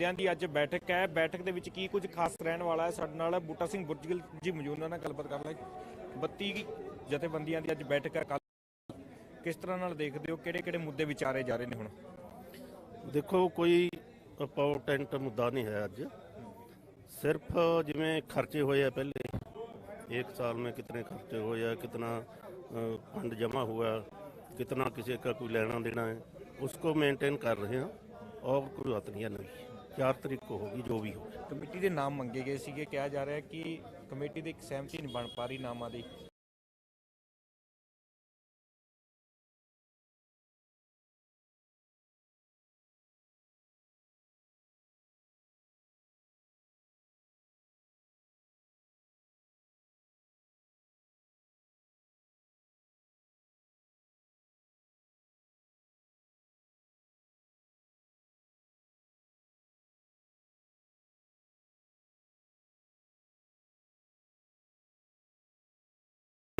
ਜਥੇਬੰਦੀਆਂ ਦੀ ਅੱਜ ਬੈਠਕ ਹੈ ਬੈਠਕ ਦੇ ਵਿੱਚ ਕੀ ਕੁਝ ਖਾਸ ਰਹਿਣ ਵਾਲਾ ਹੈ ਸਾਡੇ ਨਾਲ ਬੂਟਾ ਸਿੰਘ ਬੁਰਜਗਿਲ ਜੀ ਮੌਜੂਦ ਨੇ, ਉਹਨਾਂ ਨਾਲ ਗੱਲਬਾਤ ਕਰ ਲੈ 32 ਜਥੇਬੰਦੀਆਂ ਦੀ ਅੱਜ ਬੈਠਕ ਹੈ ਕੱਲ ਕਿਸ ਤਰ੍ਹਾਂ ਨਾਲ ਦੇਖਦੇ ਹੋ ਕਿਹੜੇ ਕਿਹੜੇ ਮੁੱਦੇ ਵਿਚਾਰੇ ਜਾ ਰਹੇ ਨੇ ਹੁਣ ਦੇਖੋ ਕੋਈ ਇੰਪੋਰਟੈਂਟ ਮੁੱਦਾ ਨਹੀਂ ਹੈ ਅੱਜ ਸਿਰਫ ਜਿਵੇਂ ਖਰਚੇ ਹੋਏ ਆ पहले एक साल में कितने खर्चे हुए या कितना अ, फंड जमा हुआ कितना किसी का कोई लेना देना है उसको मेंटेन कर रहे हैं और कोई बात नहीं है नहीं ਚਾਰ ਤਰੀਕ ਨੂੰ ਹੋਗੀ, ਜੋ ਵੀ ਹੋ ਕਮੇਟੀ ਦੇ ਨਾਮ ਮੰਗੇ ਗਏ ਸੀਗੇ। ਕਿਹਾ ਜਾ ਰਿਹਾ ਕਿ ਕਮੇਟੀ ਦੀ ਇੱਕ ਸਹਿਮਤੀ ਨਹੀਂ ਬਣ ਪਾ ਰਹੀ ਨਾਮਾਂ ਦੀ।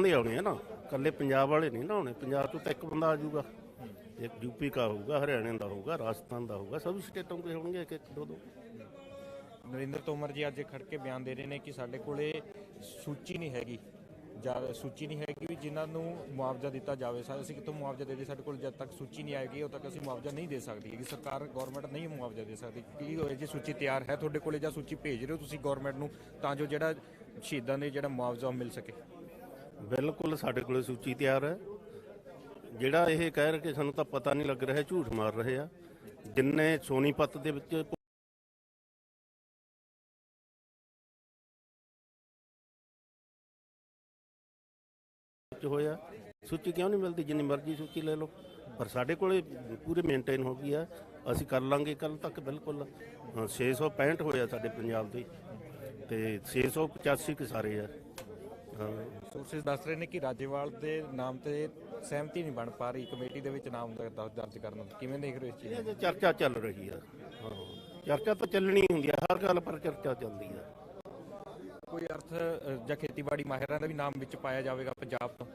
ਦੇ ਆਉਣੇ ਆ ਨਾ ਕੱਲੇ ਪੰਜਾਬ ਵਾਲੇ ਨਹੀਂ ਨਾ ਆਉਣੇ, ਪੰਜਾਬ ਤੋਂ ਤਾਂ ਇੱਕ ਬੰਦਾ ਆ ਜਾਊਗਾ। ਇੱਕ ਯੂਪੀ ਦਾ ਹੋਊਗਾ, ਹਰਿਆਣੇ ਦਾ ਹੋਊਗਾ, ਰਾਜਸਥਾਨ ਦਾ ਹੋਊਗਾ, ਸਭ ਸਟੇਟਾਂ ਦੇ ਹੋਣਗੇ ਇੱਕ ਇੱਕ, ਦੋ ਦੋ। ਨਰਿੰਦਰ ਤੋਮਰ ਜੀ ਅੱਜ ਖੜ ਕੇ ਬਿਆਨ ਦੇ ਰਹੇ ਨੇ ਕਿ ਸਾਡੇ ਕੋਲੇ ਸੂਚੀ ਨਹੀਂ ਹੈਗੀ। ਜਾਂ, ਸੂਚੀ ਨਹੀਂ ਹੈਗੀ ਵੀ ਜਿਨ੍ਹਾਂ ਨੂੰ ਮੁਆਵਜ਼ਾ ਦਿੱਤਾ ਜਾਵੇ। ਸਾ, ਅਸੀਂ ਕਿਤੋਂ ਮੁਆਵਜ਼ਾ ਦੇ ਦੇ? ਸਾਡੇ ਕੋਲ ਜਦ ਤੱਕ ਸੂਚੀ ਨਹੀਂ ਆਏਗੀ, ਉਦੋਂ ਤੱਕ ਅਸੀਂ ਮੁਆਵਜ਼ਾ ਨਹੀਂ ਦੇ ਸਕਦੀ ਹੈਗੀ। ਸਰਕਾਰ ਗਵਰਨਮੈਂਟ ਨਹੀਂ ਮੁਆਵਜ਼ਾ ਦੇ ਸਕਦੀ। ਕੀ ਹੋਏ ਜੇ ਸੂਚੀ ਤਿਆਰ ਹੈ ਤੁਹਾਡੇ ਕੋਲੇ ਜਾਂ ਸੂਚੀ ਭੇਜ ਰਹੇ ਹੋ ਤੁਸੀਂ ਗਵਰਨਮੈਂਟ ਨੂੰ, ਤਾਂ ਜੋ ਜਿਹੜਾ ਸ਼ਹੀਦਾਂ ਦੇ ਜਿਹੜਾ ਮੁਆਵਜ਼ਾ ਮਿਲ ਸਕੇ? ਬਿਲਕੁਲ ਸਾਡੇ ਕੋਲੇ ਸੂਚੀ ਤਿਆਰ ਹੈ। ਜਿਹੜਾ ਇਹ ਕਹਿ ਰਹੇ ਕਿ ਸਾਨੂੰ ਤਾਂ ਪਤਾ ਨਹੀਂ ਲੱਗ ਰਿਹਾ ਝੂਠ ਮਾਰ ਰਹੇ ਆ। ਜਿੰਨੇ ਸੋਨੀਪਤ ਦੇ ਵਿੱਚ ਹੋਇਆ ਸੂਚੀ ਕਿਉਂ ਨਹੀਂ ਮਿਲਦੀ? ਜਿੰਨੀ ਮਰਜ਼ੀ ਸੂਚੀ ਲੈ ਲਓ। ਪਰ ਸਾਡੇ ਕੋਲੇ ਪੂਰੇ ਮੇਨਟੇਨ ਹੋ ਗਈ ਆ ਅਸੀਂ ਕਰ ਲਾਂਗੇ ਕੱਲ ਤੱਕ ਬਿਲਕੁਲ। ਅ, 665 ਹੋਇਆ ਸਾਡੇ ਪੰਜਾਬ ਦੇ। ਤੇ 685 ਕਿ ਸਾਰੇ ਆ। ਸੋਰਸਿਸ ਦੱਸ ਰਹੇ ਨੇ ਕਿ ਰਾਜੇਵਾਲ ਦੇ ਨਾਮ ਤੇ ਸਹਿਮਤੀ ਨਹੀਂ ਬਣ ਪਾ ਰਹੀ ਕਮੇਟੀ ਦੇ ਵਿੱਚ ਨਾਮ ਦ- ਦਰਜ ਕਰਨ ਕਿਵੇਂ ਦੇਖ ਰਹੇ ਹੋ ਇਸ ਚੀਜ਼ ਨੂੰ? ਇਹ ਤੇ ਚਰਚਾ ਚੱਲ ਰਹੀ ਆ। ਹਾਂ। ਚਰਚਾ ਤਾਂ ਚੱਲਣੀ ਹੁੰਦੀ ਆ ਹਰ ਗੱਲ ਪਰ ਚਰਚਾ ਚੱਲਦੀ ਆ। ਕੋਈ ਅਰਥ ਅ, ਜਾਂ ਖੇਤੀਬਾੜੀ ਮਾਹਿਰਾਂ ਦਾ ਵੀ ਨਾਮ ਵਿੱਚ ਪਾਇਆ ਜਾਵੇਗਾ ਪੰਜਾਬ ਤੋਂ?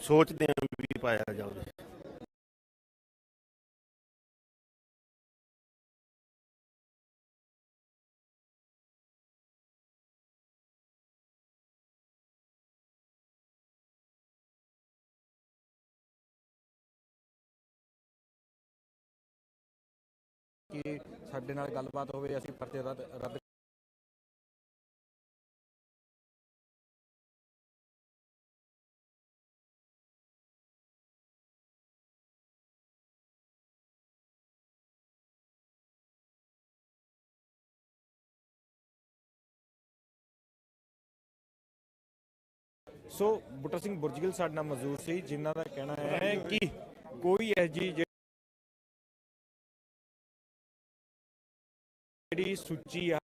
ਸੋਚਦੇ ਆ ਵੀ ਪਾਇਆ ਜਾਵੇ। ਕਿ ਸਾਡੇ ਨਾਲ ਗੱਲਬਾਤ ਹੋਵੇ, ਅਸੀਂ ਪਰਚੇ ਰੱਦ ਰੱਦ ਸੋ ਬੁੱਟਾ ਸਿੰਘ ਬੁਰਜਗਿਲ ਸਾਡੇ ਨਾਲ ਮੌਜੂਦ ਸੀ, ਜਿਨ੍ਹਾਂ ਦਾ ਕਹਿਣਾ ਹੈ ਕਿ ਕੋਈ ਐਜੀ ਜਿਹੜੀ ਸੂਚੀ ਆ।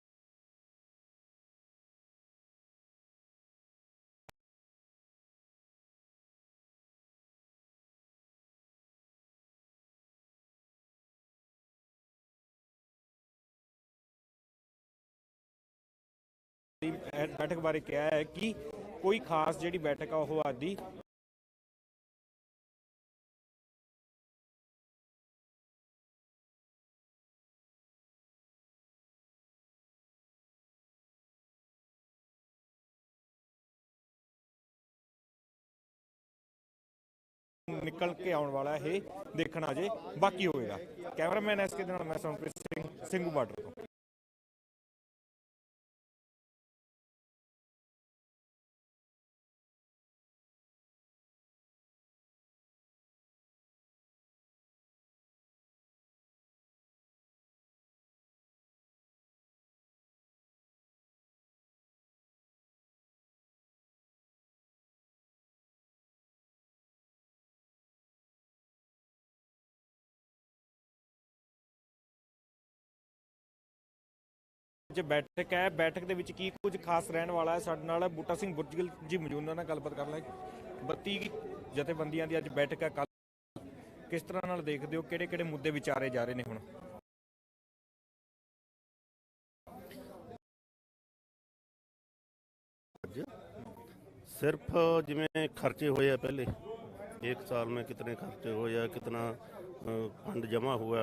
ਬੈਠਕ ਬਾਰੇ ਕਿਹਾ ਹੈ ਕਿ ਕੋਈ ਖਾਸ ਜਿਹੜੀ ਬੈਠਕ ਆ ਉਹ ਆਦੀ ਨਿਕਲ ਕੇ ਆਉਣ ਵਾਲਾ ਇਹ ਦੇਖਣਾ ਜੇ ਬਾਕੀ ਹੋਵੇਗਾ ਕੈਮਰਾਮੈਨ ਐਸਕੇ ਦੇ ਨਾਲ ਮੈਂ ਸੰਪ੍ਰੀਤ ਸਿੰਘ, ਸਿੰਘੂ ਬਾਰਡਰ ਤੋਂ। ਅੱਜ ਬੈਠਕ ਹੈ ਬੈਠਕ ਦੇ ਵਿੱਚ ਕੀ ਕੁਝ ਖਾਸ ਰਹਿਣ ਵਾਲਾ ਹੈ ਸਾਡੇ ਨਾਲ ਬੂਟਾ ਸਿੰਘ ਬੁਰਜਗਿਲ ਜੀ ਮੌਜੂਦ ਨੇ, ਉਹਨਾਂ ਨਾਲ ਗੱਲਬਾਤ ਕਰ ਲੈ 32 ਜਥੇਬੰਦੀਆਂ ਦੀ ਅੱਜ ਬੈਠਕ ਹੈ ਕੱਲ ਕਿਸ ਤਰ੍ਹਾਂ ਨਾਲ ਦੇਖਦੇ ਹੋ ਕਿਹੜੇ ਕਿਹੜੇ ਮੁੱਦੇ ਵਿਚਾਰੇ ਜਾ ਰਹੇ ਨੇ ਹੁਣ ਅੱਜ ਸਿਰਫ ਜਿਵੇਂ ਖਰਚੇ ਹੋਏ ਆ ਪਹਿਲੇ एक साल में कितने खर्चे हो या कितना अ, फंड जमा हुआ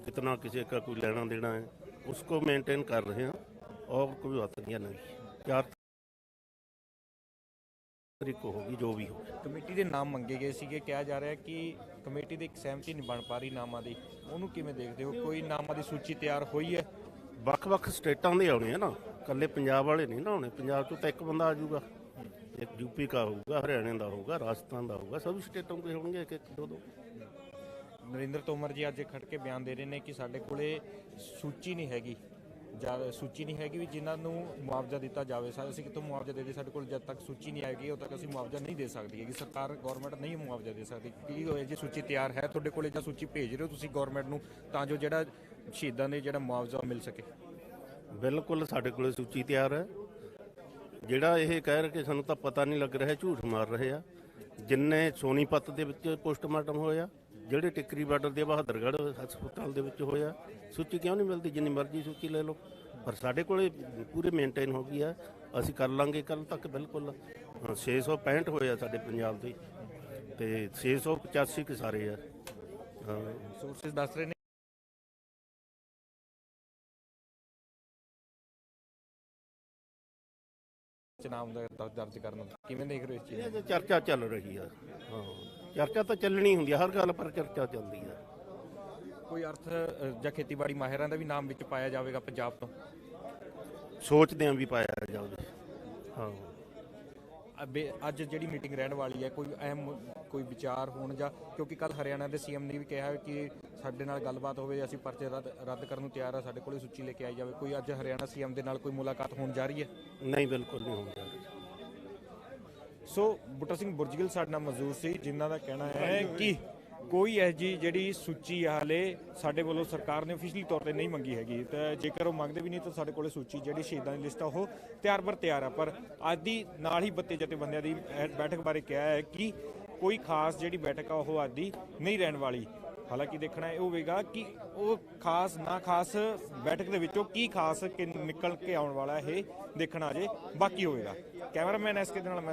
कितना किसी का कोई लेना देना है उसको मेंटेन कर रहे हैं और कोई बात नहीं है नहीं चार तारीख को होगी जो भी हो ਕਮੇਟੀ ਦੇ ਨਾਮ ਮੰਗੇ ਗਏ ਸੀਗੇ ਕਿਹਾ ਜਾ ਰਿਹਾ ਕਿ ਕਮੇਟੀ ਦੀ ਇੱਕ ਸਹਿਮਤੀ ਨਹੀਂ ਬਣ ਪਾ ਰਹੀ ਨਾਮਾਂ ਦੀ ਉਹਨੂੰ ਕਿਵੇਂ ਦੇਖਦੇ ਹੋ ਕੋਈ ਨਾਮਾਂ ਦੀ ਸੂਚੀ ਤਿਆਰ ਹੋਈ ਹੈ ਵੱਖ-ਵੱਖ ਸਟੇਟਾਂ ਦੇ ਆਉਣੇ ਆ ਨਾ ਇਕੱਲੇ ਪੰਜਾਬ ਵਾਲੇ ਨਹੀਂ ਨਾ ਆਉਣੇ ਪੰਜਾਬ ਤੋਂ ਤਾਂ ਇੱਕ ਬੰਦਾ ਆ ਜਾਊਗਾ ਇੱਕ ਯੂਪੀ ਦਾ ਹੋਊਗਾ ਹਰਿਆਣੇ ਦਾ ਹੋਊਗਾ ਰਾਜਸਥਾਨ ਦਾ ਹੋਊਗਾ ਸਭ ਸਟੇਟਾਂ ਦੇ ਹੋਣਗੇ ਇੱਕ ਇੱਕ ਦੋ ਦੋ ਨਰਿੰਦਰ ਤੋਮਰ ਜੀ ਅੱਜ ਖੜ ਕੇ ਬਿਆਨ ਦੇ ਰਹੇ ਨੇ ਕਿ ਸਾਡੇ ਕੋਲੇ ਸੂਚੀ ਨਹੀਂ ਹੈਗੀ। ਜਦ ਸੂਚੀ ਨਹੀਂ ਹੈਗੀ ਵੀ ਜਿਨ੍ਹਾਂ ਨੂੰ ਮੁਆਵਜ਼ਾ ਦਿੱਤਾ ਜਾਵੇ। ਸਾ- ਅਸੀਂ ਕਿਤੋਂ ਮੁਆਵਜ਼ਾ ਦੇ ਦੇ? ਸਾਡੇ ਕੋਲ ਜਦ ਤੱਕ ਸੂਚੀ ਨਹੀਂ ਆਏਗੀ, ਉਦੋਂ ਤੱਕ ਅਸੀਂ ਮੁਆਵਜ਼ਾ ਨਹੀਂ ਦੇ ਸਕਦੀ ਹੈਗੀ। ਸਰਕਾਰ ਗਵਰਨਮੈਂਟ ਨਹੀਂ ਮੁਆਵਜ਼ਾ ਦੇ ਸਕਦੀ। ਕੀ ਹੋਏ ਜੀ? ਸੂਚੀ ਤਿਆਰ ਹੈ ਤੁਹਾਡੇ ਕੋਲੇ ਜਾਂ ਸੂਚੀ ਭੇਜ ਰਹੇ ਹੋ ਤੁਸੀਂ ਗਵਰਨਮੈਂਟ ਨੂੰ ਤਾਂ ਜੋ ਜਿਹੜਾ ਸ਼ਹੀਦਾਂ ਦੇ ਜਿਹੜਾ ਮੁਆਵਜ਼ਾ ਮਿਲ ਸਕੇ? ਬਿਲਕੁਲ ਸਾਡੇ ਕੋਲ ਸੂਚੀ ਤਿਆਰ ਹੈ। ਜਿਹੜਾ ਇਹ ਕਹਿ ਰਹੇ ਕਿ ਸਾਨੂੰ ਤਾਂ ਪਤਾ ਨਹੀਂ ਲੱਗ ਰਿਹਾ, ਝੂਠ ਮਾਰ ਰਹੇ ਆ। ਜਿੰਨੇ ਸੋਨੀਪਤ ਦੇ ਵਿੱਚ ਪੋਸਟਮਾਰਟਮ ਹੋਇਆ ਜਿਹੜੇ ਟਿੱਕਰੀ ਬਾਰਡਰ ਦੇ ਬਹਾਦਰਗੜ੍ਹ ਹਸਪਤਾਲ ਦੇ ਵਿੱਚ ਹੋਇਆ ਸੂਚੀ ਕਿਉਂ ਨਹੀਂ ਮਿਲਦੀ? ਜਿੰਨੀ ਮਰਜ਼ੀ ਸੂਚੀ ਲੈ ਲਓ। ਪਰ ਸਾਡੇ ਕੋਲੇ ਪੂਰੇ ਮੇਨਟੇਨ ਹੋ ਗਈ ਆ। ਅਸੀਂ ਕਰ ਲਾਂਗੇ ਕੱਲ ਤੱਕ ਬਿਲਕੁਲ। ਹਾਂ, 665 ਹੋਇਆ ਸਾਡੇ ਪੰਜਾਬ ਦੇ। ਤੇ 685 ਕਿ ਸਾਰੇ ਆ। ਸੋਰਸਸ ਦੱਸ ਰਹੇ ਨੇ। ਚ ਨਾਮ ਦਾ ਦਰਜ ਕਰਨ। ਕਿਵੇਂ ਦੇਖ ਰਹੇ ਹੋ ਇਸ ਚੀਜ਼ ਚਰਚਾ ਚੱਲ ਰਹੀ ਆ। ਹਾਂ। ਚਰਚਾ ਤਾਂ ਚੱਲਣੀ ਹੁੰਦੀ ਆ ਹਰ ਗੱਲ ਪਰ ਚਰਚਾ ਚੱਲਦੀ ਆ। ਕੋਈ ਅਰਥ ਅ, ਜਾਂ ਖੇਤੀਬਾੜੀ ਮਾਹਿਰਾਂ ਦਾ ਵੀ ਨਾਮ ਵਿੱਚ ਪਾਇਆ ਜਾਵੇਗਾ ਪੰਜਾਬ ਤੋਂ? ਸੋਚਦੇ ਆਂ ਵੀ ਪਾਇਆ ਜਾਵੇ ਹਾਂ। ਅੱਜ ਜਿਹੜੀ ਮੀਟਿੰਗ ਰਹਿਣ ਵਾਲੀ ਹੈ ਕੋਈ ਅਹਿਮ ਕੋਈ ਵਿਚਾਰ ਹੋਣ ਜਾਂ ਕਿਉਂਕਿ ਕੱਲ ਹਰਿਆਣਾ ਦੇ ਸੀਐਮ ਨੇ ਵੀ ਕਿਹਾ ਹੈ ਕਿ ਸਾਡੇ ਨਾਲ ਗੱਲਬਾਤ ਹੋਵੇ ਅਸੀਂ ਪਰਚੇ ਰੱਦ ਰੱਦ ਕਰਨ ਨੂੰ ਤਿਆਰ ਆ ਸਾਡੇ ਕੋਲੇ ਸੂਚੀ ਲੈ ਕੇ ਆਈ ਜਾਵੇ। ਕੋਈ ਅੱਜ ਹਰਿਆਣਾ ਸੀਐਮ ਦੇ ਨਾਲ ਕੋਈ ਮੁਲਾਕਾਤ ਹੋਣ ਜਾ ਰਹੀ ਹੈ? ਨਹੀਂ ਬਿਲਕੁਲ ਨਹੀਂ ਹੁੰਦਾ ਸੋ ਬੁੱਟਾ ਸਿੰਘ ਬੁਰਜਗਿਲ ਸਾਡੇ ਨਾਲ ਮੌਜੂਦ ਸੀ, ਜਿਨ੍ਹਾਂ ਦਾ ਕਹਿਣਾ ਹੈ ਕਿ ਕੋਈ ਇਹ ਜੀ ਜਿਹੜੀ ਸੂਚੀ ਆ ਹਲੇ ਸਾਡੇ ਵੱਲੋਂ ਸਰਕਾਰ ਨੇ ਅਫੀਸ਼ੀਅਲੀ ਤੌਰ ਤੇ ਨਹੀਂ ਮੰਗੀ ਹੈਗੀ। ਤਾਂ ਜੇਕਰ ਉਹ ਮੰਗਦੇ ਵੀ ਨਹੀਂ, ਤਾਂ ਸਾਡੇ ਕੋਲੇ ਸੂਚੀ ਜਿਹੜੀ ਸ਼ਹੀਦਾਂ ਦੀ ਲਿਸਟ ਆ, ਉਹ ਤਿਆਰ ਬਰ ਤਿਆਰ ਆ। ਪਰ ਅੱਜ ਦੀ ਨਾਲ ਹੀ ਬੱਤੇ ਜਥੇਬੰਦੀਆਂ ਦੀ ਬੈਠਕ ਬਾਰੇ ਕਿਹਾ ਹੈ ਕਿ ਕੋਈ ਖਾਸ ਜਿਹੜੀ ਬੈਠਕ ਆ, ਉਹ ਅੱਜ ਦੀ ਨਹੀਂ ਰਹਿਣ ਵਾਲੀ। ਹਾਲਾਂਕਿ ਦੇਖਣਾ ਇਹ ਹੋਵੇਗਾ ਕਿ ਉਹ ਖਾਸ ਨਾ ਖਾਸ ਬੈਠਕ ਦੇ ਵਿੱਚੋਂ ਕੀ ਖਾਸ ਕਿ ਨਿਕਲ ਕੇ ਆਉਣ ਵਾਲਾ ਇਹ ਦੇਖਣਾ ਅਜੇ ਬਾਕੀ ਹੋਵੇਗਾ। ਕੈਮਰਾਮੈਨ ਐਸਕੇ ਦੇ ਨਾਲ ਮੈਂ